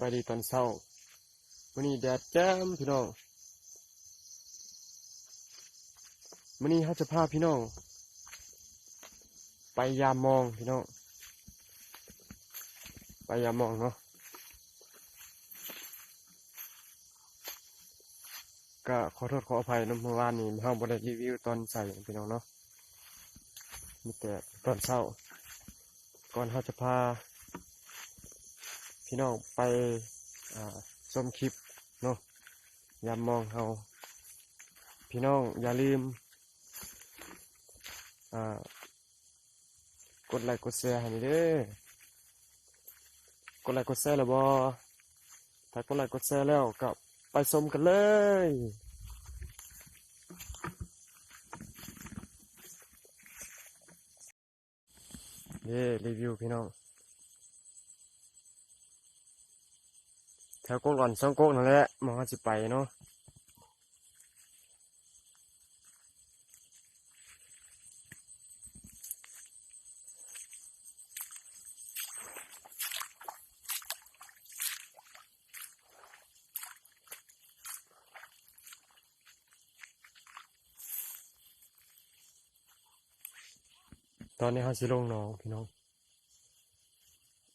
บายดีตอนเช้าวันนี้แดดแจ่มพี่น้องวันนี้เขาจะพาพี่น้อง ไปยามมองพี่น้อง ไปยามมองเนาะก็ขอโทษขออภัยนะเมื่อวานนี้เราบ่ได้รีวิวตอนใส่พี่น้องเนาะมีแต่ตอนเช้าก่อนเขาจะพา พี่น้องไปชมคลิปเนาะยามมองเขาพี่น้องอย่าลืมกดไลค์กดแชร์ให้หน่อยเด้อกดไลค์กดแชร์แล้วบ่ถ้ากดไลค์กดแชร์แล้วก็ไปชมกันเลยเย้รีวิวพี่น้อง แถวโกกหล่อนสองโกกนั่นแหละมองเขาสิไปเนาะตอนนี้เขาสิลงหนองพี่น้อง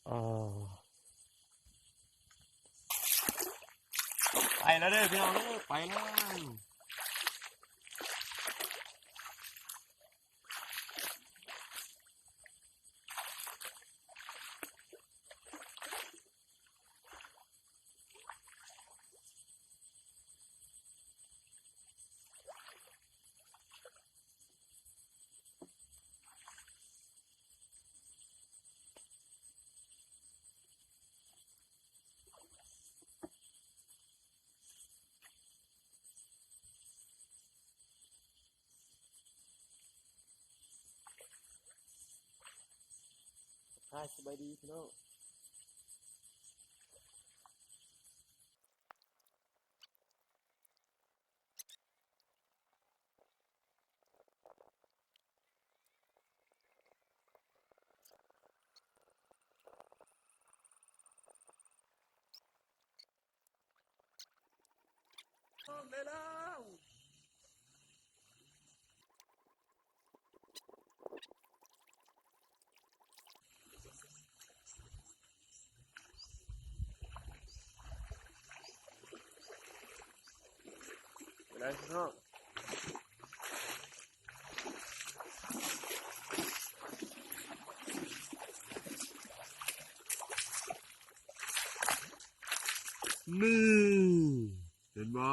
อ๋อ ไปแล้วเด้อพี่น้องเด้อไปแล้ว ใช่สบายดีพี่น้องได้ แล้วพี่น้องนี่เห็นบ่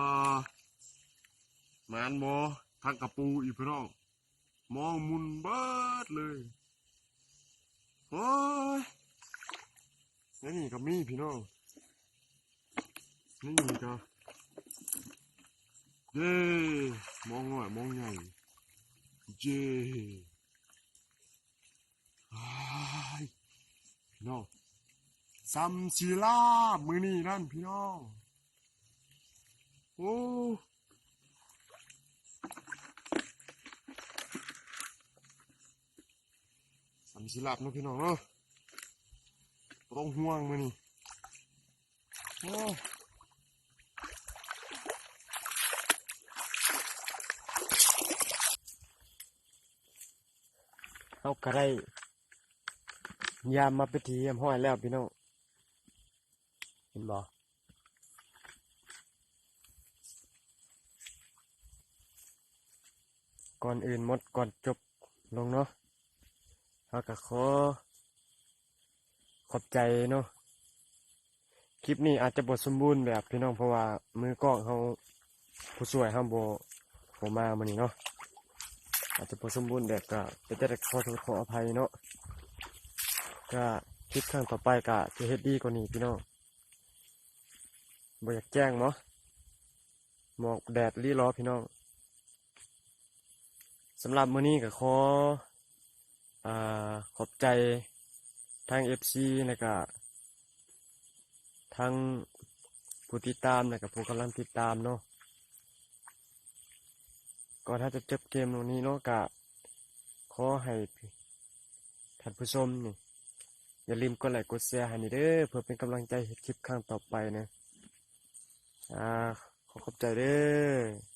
มานบ่ทางกระปูอีพี่น้องมองมุนเบิดเลยโอ้ยนี่ก็มีพี่น้องนี่ก็ เย้มองหน่อยมองใหญ่เย้ายพี่น้องซัมซีลามือนี่นั่นพี่น้องโอ้ซัมซีลาบนะพี่น้องเนาะต้องห่วงมือนี่โอ้ เอากระไรยามมาไปทียามห้อยแล้วพี่น้องเห็นบ่ก่อนอื่นหมดก่อนจบลงเนาะเขาก็ขอขอบใจเนาะคลิปนี้อาจจะบทสมบูรณ์แบบพี่น้องเพราะว่ามือกล้องเขาผู้ช่วยเขาโบโบมามันนี้เนาะ อาจจะพอสมบูรณ์แบบก็จะได้ขอโทษขออภัยเนาะก็คลิปครั้งต่อไปก็จะเฮ็ดดีกว่านี้พี่น้องบ่อยากแจ้งเนาะหมอกแดดรีรอพี่น้องสำหรับมื้อนี้ก็ขออ่าขอบใจทาง FC แล้วก็ทางผู้ติดตามแล้วก็ผู้กำลังติดตามเนาะ ก็ถ้าจะจบเกมตรงนี้เนาะกะขอให้ท่านผู้ชมนี่อย่าลืมกดไลค์กดแชร์ให้นี่เด้อเพื่อเป็นกำลังใจให้คลิปครั้งต่อไปนะอ่าขอขอบใจเด้อ